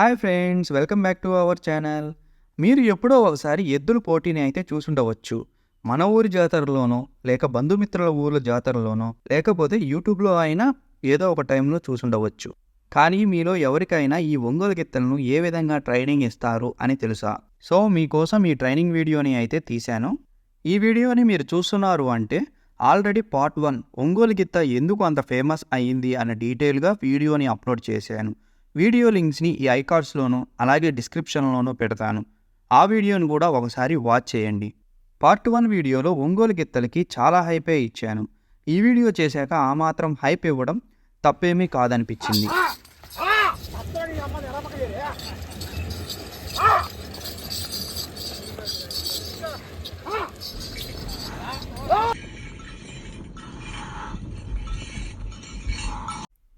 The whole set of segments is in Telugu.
Hi friends welcome back to our channel. మీరు ఎప్పుడో ఒకసారి ఎద్దుల పోటీని అయితే చూసుండవచ్చు. మన ఊరి జాతరలోనో లేక బంధుమిత్రుల ఊర్ల జాతరలోనో లేకపోతే యూట్యూబ్లో అయినా ఏదో ఒక టైంలో చూసుండవచ్చు. కానీ మీలో ఎవరికైనా ఈ ఒంగోలు గిత్తలను ఏ విధంగా ట్రైనింగ్ ఇస్తారు అని తెలుసా? సో మీకోసం ఈ ట్రైనింగ్ వీడియోని అయితే తీశాను. ఈ వీడియోని మీరు చూస్తున్నారు అంటే ఆల్రెడీ పార్ట్ వన్ ఒంగోలు గిత్త ఎందుకు అంత ఫేమస్ అయ్యింది అన్న డీటెయిల్గా వీడియోని అప్లోడ్ చేశాను. వీడియో లింక్స్ని ఈ ఐకార్డ్స్లోనూ అలాగే డిస్క్రిప్షన్లోనూ పెడతాను. ఆ వీడియోను కూడా ఒకసారి వాచ్ చేయండి. పార్ట్ వన్ వీడియోలో ఒంగోలు గిత్తలకి చాలా హైపే ఇచ్చాను. ఈ వీడియో చేశాక ఆ మాత్రం హైప్ ఇవ్వడం తప్పేమీ కాదనిపించింది.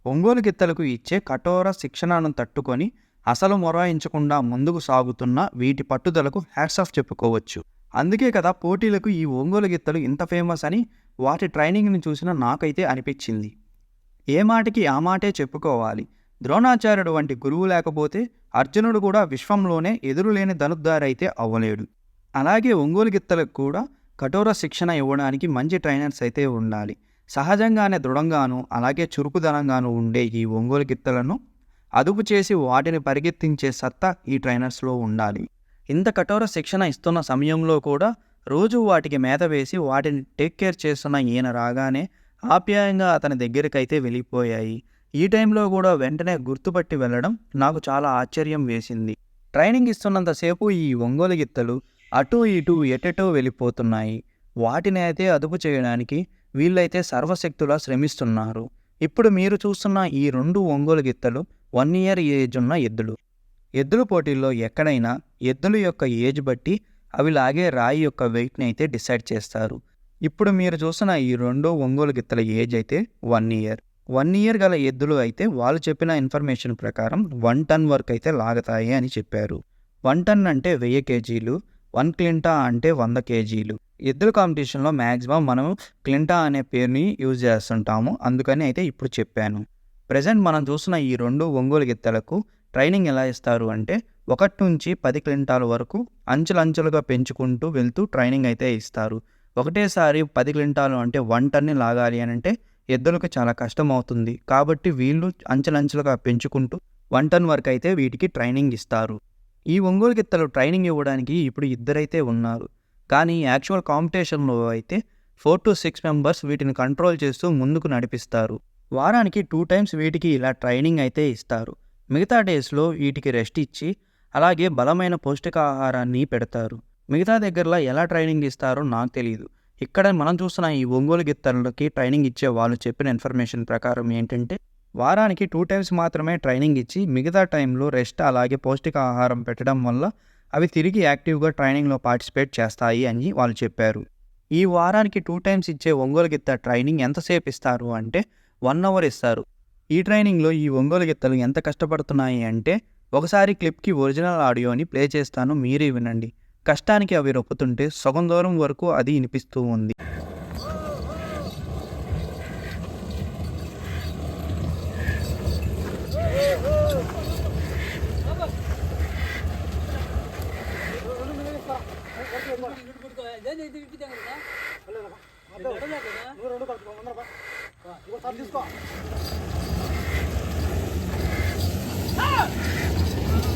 ఒంగోలు గిత్తలకు ఇచ్చే కఠోర శిక్షణను తట్టుకొని అసలు మొరాయించకుండా ముందుకు సాగుతున్న వీటి పట్టుదలకు హ్యాట్స్ ఆఫ్ చెప్పుకోవచ్చు. అందుకే కదా పోటీలకు ఈ ఒంగోలు గిత్తలు ఇంత ఫేమస్ అని వాటి ట్రైనింగ్ని చూసిన నాకైతే అనిపించింది. ఏ మాటకి ఆ మాటే చెప్పుకోవాలి. ద్రోణాచార్యుడు వంటి గురువు లేకపోతే అర్జునుడు కూడా విశ్వంలోనే ఎదురులేని ధనుద్దారైతే అవ్వలేడు. అలాగే ఒంగోలు గిత్తలకు కూడా కఠోర శిక్షణ ఇవ్వడానికి మంచి ట్రైనర్స్ అయితే ఉండాలి. సహజంగానే దృఢంగాను అలాగే చురుకుదనంగాను ఉండే ఈ ఒంగోలు గిత్తలను అదుపు చేసి వాటిని పరిగెత్తించే సత్తా ఈ ట్రైనర్స్లో ఉండాలి. ఇంత కఠోర శిక్షణ ఇస్తున్న సమయంలో కూడా రోజు వాటికి మేత వేసి వాటిని టేక్ కేర్ చేస్తున్న ఈయన రాగానే ఆప్యాయంగా అతని దగ్గరికైతే వెళ్ళిపోయాయి. ఈ టైంలో కూడా వెంటనే గుర్తుపట్టి వెళ్ళడం నాకు చాలా ఆశ్చర్యం వేసింది. ట్రైనింగ్ ఇస్తున్నంతసేపు ఈ ఒంగోలు గిత్తలు అటు ఇటు ఎటెటో వెళ్ళిపోతున్నాయి. వాటిని అయితే అదుపు చేయడానికి వీళ్ళైతే సర్వశక్తులా శ్రమిస్తున్నారు. ఇప్పుడు మీరు చూస్తున్న ఈ రెండు ఒంగోలు గిత్తలు వన్ ఇయర్ ఏజ్ ఉన్న ఎద్దులు. ఎద్దుల పోటీల్లో ఎక్కడైనా ఎద్దుల యొక్క ఏజ్ బట్టి అవి లాగే రాయి యొక్క వెయిట్ని అయితే డిసైడ్ చేస్తారు. ఇప్పుడు మీరు చూసిన ఈ రెండో ఒంగోలు గిత్తల ఏజ్ అయితే వన్ ఇయర్ వన్ ఇయర్ గల ఎద్దులు అయితే వాళ్ళు చెప్పిన ఇన్ఫర్మేషన్ ప్రకారం వన్ టన్ వరకు అయితే లాగతాయి అని చెప్పారు. వన్ టన్ అంటే వెయ్యి కేజీలు వన్ క్లింటా అంటే వంద కేజీలు. ఎద్దుల కాంపిటీషన్లో మ్యాక్సిమం మనం క్లింటా అనే పేరుని యూజ్ చేస్తుంటాము. అందుకని అయితే ఇప్పుడు చెప్పాను. ప్రజెంట్ మనం చూస్తున్న ఈ రెండు ఒంగోలు గిత్తలకు ట్రైనింగ్ ఎలా ఇస్తారు అంటే ఒకటి నుంచి పది క్లింటాల వరకు అంచులంచులుగా పెంచుకుంటూ వెళ్తూ ట్రైనింగ్ అయితే ఇస్తారు. ఒకటేసారి పది క్లింటాలు అంటే వన్ టన్ని లాగాలి అని అంటే ఎద్దులకు చాలా కష్టం అవుతుంది. కాబట్టి వీళ్ళు అంచెలంచెలుగా పెంచుకుంటూ వన్ టన్ వరకు అయితే వీటికి ట్రైనింగ్ ఇస్తారు. ఈ ఒంగోలు గిత్తలు ట్రైనింగ్ ఇవ్వడానికి ఇప్పుడు ఇద్దరైతే ఉన్నారు. కానీ యాక్చువల్ కాంపిటీషన్లో అయితే ఫోర్ టు సిక్స్ మెంబర్స్ వీటిని కంట్రోల్ చేస్తూ ముందుకు నడిపిస్తారు. వారానికి టూ టైమ్స్ వీటికి ఇలా ట్రైనింగ్ అయితే ఇస్తారు. మిగతా డేస్లో వీటికి రెస్ట్ ఇచ్చి అలాగే బలమైన పౌష్టికాహారాన్ని పెడతారు. మిగతా దగ్గరలో ఎలా ట్రైనింగ్ ఇస్తారో నాకు తెలియదు ఇక్కడ మనం చూస్తున్న ఈ ఒంగోలు గిత్తలకి ట్రైనింగ్ ఇచ్చే వాళ్ళు చెప్పిన ఇన్ఫర్మేషన్ ప్రకారం ఏంటంటే వారానికి టూ టైమ్స్ మాత్రమే ట్రైనింగ్ ఇచ్చి మిగతా టైంలో రెస్ట్ అలాగే పౌష్టికాహారం పెట్టడం వల్ల అవి తిరిగి యాక్టివ్గా ట్రైనింగ్లో పార్టిసిపేట్ చేస్తాయి అని వాళ్ళు చెప్పారు. ఈ వారానికి టూ టైమ్స్ ఇచ్చే ఒంగోలు గిత్త ట్రైనింగ్ ఎంతసేపు ఇస్తారు అంటే వన్ అవర్ ఇస్తారు. ఈ ట్రైనింగ్లో ఈ ఒంగోలు గిత్తలు ఎంత కష్టపడుతున్నాయి అంటే ఒకసారి క్లిప్కి ఒరిజినల్ ఆడియోని ప్లే చేస్తాను మీరే వినండి. కష్టానికి అవి రొప్పుతుంటే సగం దూరం వరకు అది వినిపిస్తూ ఉంది.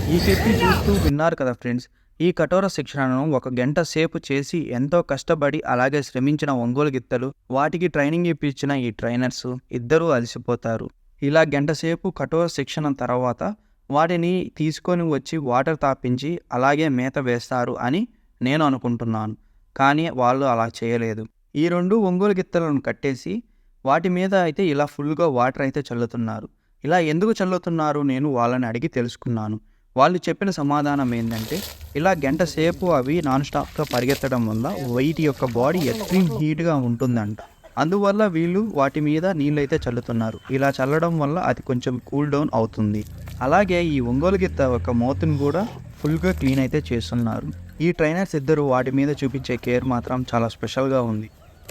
ఈ చెప్పి చూస్తూ విన్నారు కదా ఫ్రెండ్స్ ఈ కఠోర శిక్షణను ఒక గంట సేపు చేసి ఎంతో కష్టపడి అలాగే శ్రమించిన ఒంగోలు గిత్తలు వాటికి ట్రైనింగ్ ఇప్పించిన ఈ ట్రైనర్స్ ఇద్దరూ అలసిపోతారు. ఇలా గంట సేపు కఠోర శిక్షణ తర్వాత వాటిని తీసుకొని వచ్చి వాటర్ తాపించి అలాగే మేత వేస్తారు అని నేను అనుకుంటున్నాను. కానీ వాళ్ళు అలా చేయలేదు. ఈ రెండు ఒంగోలు గిత్తలను కట్టేసి వాటి మీద అయితే ఇలా ఫుల్గా వాటర్ అయితే చల్లుతున్నారు. ఇలా ఎందుకు చల్లుతున్నారు నేను వాళ్ళని అడిగి తెలుసుకున్నాను. వాళ్ళు చెప్పిన సమాధానం ఏంటంటే ఇలా గంట సేపు అవి నాన్ స్టాప్గా పరిగెత్తడం వల్ల వైట్ యొక్క బాడీ ఎక్స్ట్రీమ్ హీట్గా ఉంటుందంట. అందువల్ల వీళ్ళు వాటి మీద నీళ్ళైతే చల్లుతున్నారు. ఇలా చల్లడం వల్ల అది కొంచెం కూల్ డౌన్ అవుతుంది. అలాగే ఈ ఒంగోలు గిత్త ఒక మూతను కూడా ఫుల్గా క్లీన్ అయితే చేస్తున్నారు. ఈ ట్రైనర్స్ ఇద్దరు వాటి మీద చూపించే కేర్ మాత్రం చాలా స్పెషల్గా ఉంది.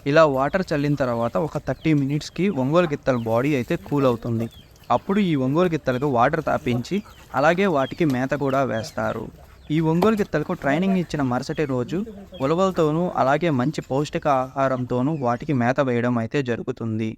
ఇలా వాటర్ చల్లిన తర్వాత ఒక థర్టీ మినిట్స్కి ఒంగోలు గిత్తల బాడీ అయితే కూల్ అవుతుంది. అప్పుడు ఈ ఒంగోలు గిత్తలకు వాటర్ తాపించి అలాగే వాటికి మేత కూడా వేస్తారు. ఈ ఒంగోలు గిత్తలకు ట్రైనింగ్ ఇచ్చిన మరుసటి రోజు ఉలవలతోనూ అలాగే మంచి పౌష్టిక ఆహారంతోనూ వాటికి మేత వేయడం అయితే జరుగుతుంది.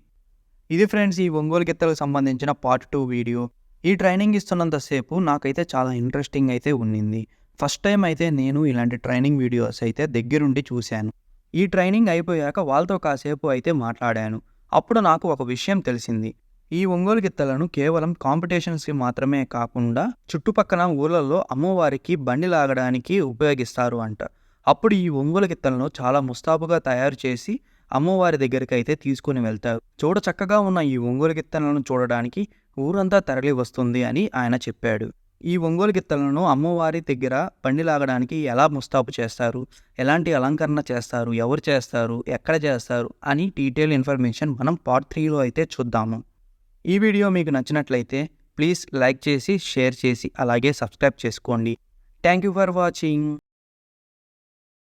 ఇది ఫ్రెండ్స్ ఈ ఒంగోలు గిత్తలకు సంబంధించిన పార్ట్ టూ వీడియో. ఈ ట్రైనింగ్ ఇస్తున్నంతసేపు నాకైతే చాలా ఇంట్రెస్టింగ్ అయితే ఉన్నింది. ఫస్ట్ టైం అయితే నేను ఇలాంటి ట్రైనింగ్ వీడియోస్ అయితే దగ్గరుండి చూశాను. ఈ ట్రైనింగ్ అయిపోయాక వాళ్ళతో కాసేపు అయితే మాట్లాడాను. అప్పుడు నాకు ఒక విషయం తెలిసింది. ఈ ఒంగోలు గిత్తలను కేవలం కాంపిటీషన్స్కి మాత్రమే కాకుండా చుట్టుపక్కల ఊళ్ళల్లో అమ్మవారికి బండి లాగడానికి ఉపయోగిస్తారు అంట. అప్పుడు ఈ ఒంగోలు గిత్తలను చాలా ముస్తాబుగా తయారు చేసి అమ్మవారి దగ్గరికి అయితే తీసుకుని వెళ్తారు. చూడ చక్కగా ఉన్న ఈ ఒంగోలు గిత్తనాలను చూడడానికి ఊరంతా తరలి వస్తుంది అని ఆయన చెప్పాడు. ఈ ఒంగోలు గిత్తలను అమ్మవారి దగ్గర బండి లాగడానికి ఎలా ముస్తాబు చేస్తారు? ఎలాంటి అలంకరణ చేస్తారు? ఎవరు చేస్తారు? ఎక్కడ చేస్తారు? అని డీటెయిల్ ఇన్ఫర్మేషన్ మనం పార్ట్ త్రీలో అయితే చూద్దాము. ఈ వీడియో మీకు నచ్చినట్లయితే ప్లీజ్ లైక్ చేసి షేర్ చేసి అలాగే సబ్స్క్రైబ్ చేసుకోండి. Thank you for watching.